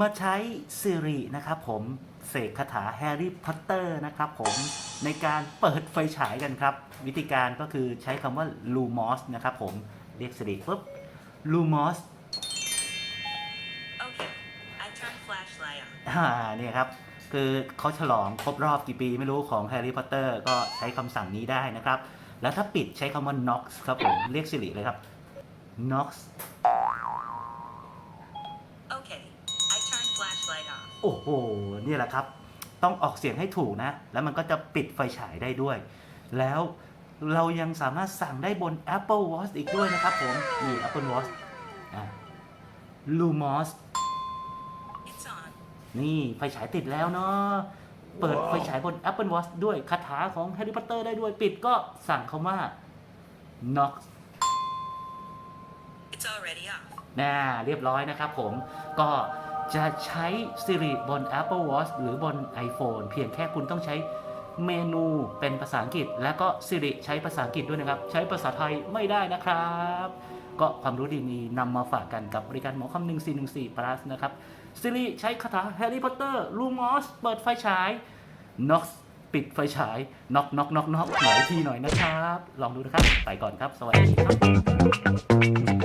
มาใช้ Siri นะครับผมเสกคาถาแฮร์รี่พอตเตอร์นะครับผมในการเปิดไฟฉายกันครับ วิธีการก็คือใช้คำว่า Lumos นะครับผมเรียก Siri ปุ๊บ Lumos Okay, I turn flashlight on. อ่าเนี่ยครับ คือเขาฉลองครบรอบกี่ปีไม่รู้ของแฮร์รี่พอตเตอร์ก็ใช้คำสั่งนี้ได้นะครับ แล้วถ้าปิดใช้คำว่า Nox ครับผม เรียก Siri เลยครับ Nox turn flashlight on. โอ้โหนี่แหละครับ ต้องออกเสียงให้ถูกนะ แล้วมันก็จะปิดไฟฉายได้ด้วย แล้วเรายังสามารถสั่งได้บน Apple Watch อีกด้วยนะครับผม นี่ Apple Watch อะ Lumos It's on. นี่ไฟฉายติดแล้วเนาะ เปิดไฟฉายบน Apple Watch ด้วยคาถาของ Harry Potter ได้ด้วย ปิดก็สั่งคำว่า Nox It's already off. น่าเรียบร้อยนะครับผมก็ จะใช้ Siri บน Apple Watch หรือบน iPhone เพียงแค่คุณต้องใช้เมนูเป็นภาษาอังกฤษ และก็ Siri ใช้ภาษาอังกฤษด้วยนะครับ ใช้ภาษาไทยไม่ได้นะครับ ก็ความรู้ดีมีนำมาฝากกันกับบริการหมอคำ1414 plus นะครับ Siri ใช้คาถา Harry Potter Lumos เปิดไฟฉาย Nox ปิดไฟฉายน็อกน็อกน็อกน็อกหลายทีหน่อยนะครับ ลองดูนะครับ ไปก่อนครับ สวัสดีครับ